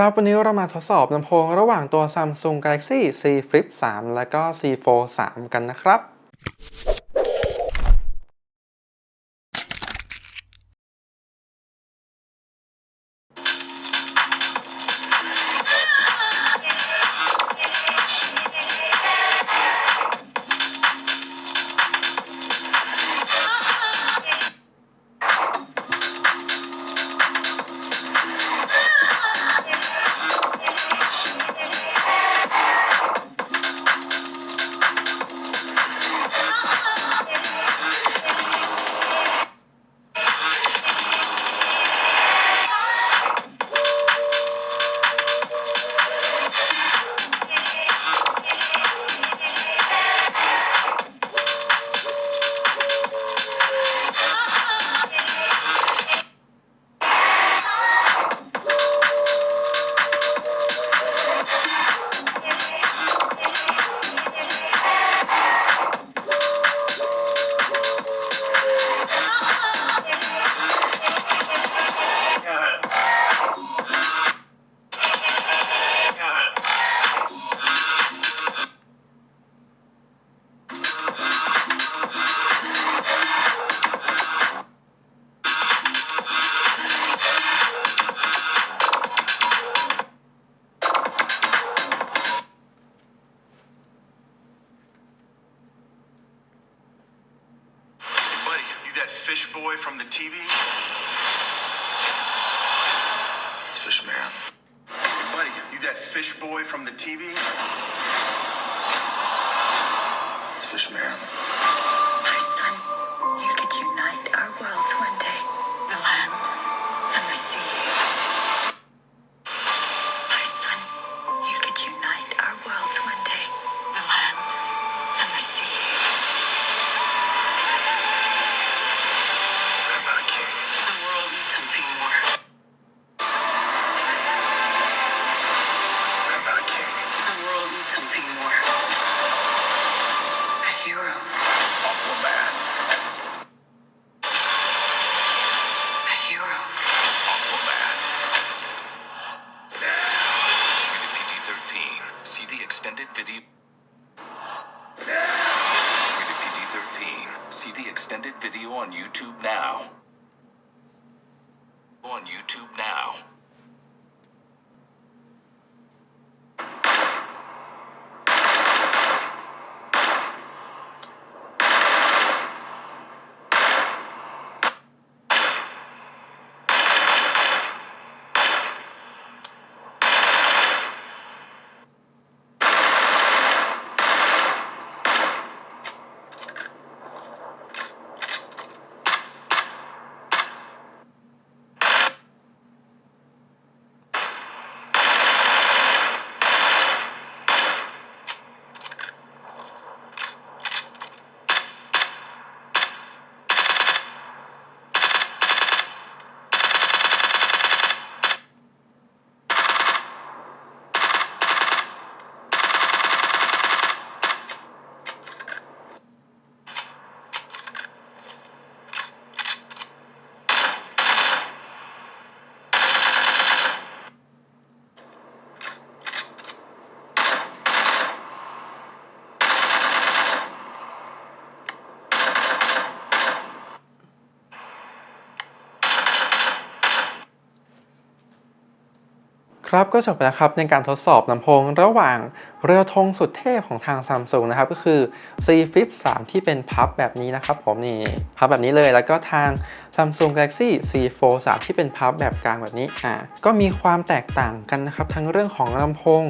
ครับวันนี้เรามาทดสอบลำโพงระหว่างตัว Samsung Galaxy C Flip 3 และก็ C Fold 3 กันนะครับ fish boy from the TV? It's Fish Man. Buddy, you that fish boy from the TV? Video. Rated PG-13. See the extended video on YouTube now. ครับก็จบไปแล้วครับในการทดสอบลำโพงระหว่างเรือธงสุดเทพของทางซัมซุงนะครับก็คือ C Flip 3 ที่เป็นพับแบบนี้นะครับผมนี่พับแบบนี้เลยแล้วก็ทาง Samsung Galaxy C Fold 3 ที่เป็นพับแบบกลางแบบนี้อ่าก็มีความแตกต่างกันนะครับทั้งเรื่องของลำโพง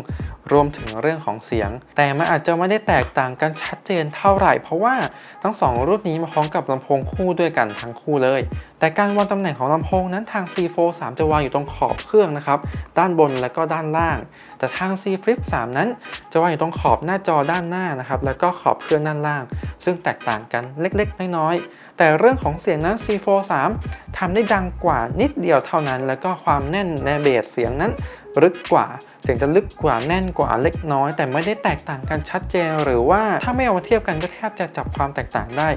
รวมถึงเรื่องของเสียง แต่มันอาจจะไม่ได้แตกต่างกันชัดเจนเท่าไหร่ เพราะว่าทั้งสองรุ่นนี้มาพร้อมกับลำโพงคู่ด้วยกันทั้งคู่เลย แต่การวางตำแหน่งของลำโพงนั้นทาง C Fold 3จะวางอยู่ตรงขอบเครื่องนะครับ ด้านบนและก็ด้านล่าง แต่ทาง C Flip 3 นั้น จะวางอยู่ตรงขอบหน้าจอด้านหน้านะครับ แล้วก็ขอบเครื่องด้านล่าง ซึ่งแตกต่างกันเล็กๆ น้อยๆ แต่เรื่องของเสียงนั้น C Fold 3ทำได้ดังกว่านิดเดียวเท่านั้น แล้วก็ความแน่นในเบสเสียงนั้น ลึกกว่า เสียงจะลึกกว่าแน่นกว่าเล็กน้อย แต่ไม่ได้แตกต่างกันชัดเจน หรือว่าถ้าไม่เอามาเทียบกันก็แทบจะจับความแตกต่างได้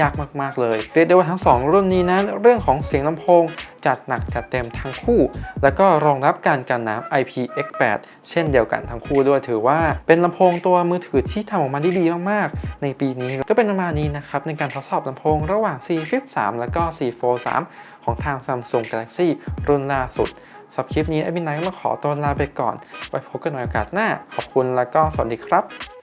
ยากมากๆเลยเรียกได้ว่าทั้ง 2 รุ่นนี้นั้นเรื่องของเสียงลำโพงจัดหนักจัดเต็มทั้งคู่ แล้วก็รองรับการกันน้ำ IPX8 เช่นเดียวกันทั้งคู่ด้วยถือว่าเป็นลำโพงตัวมือถือที่ทำออกมาได้ดีมากๆ ในปีนี้ก็เป็นประมาณนี้นะครับ ในการทดสอบลำโพงระหว่าง C Flip 3แล้วก็ C Fold 3ของทาง Samsung Galaxy รุ่นล่าสุด สำหรับคลิปนี้แอดมินไนท์มาขอตัวลาไปก่อน ไว้พบกันในโอกาสหน้า ขอบคุณแล้วก็สวัสดีครับ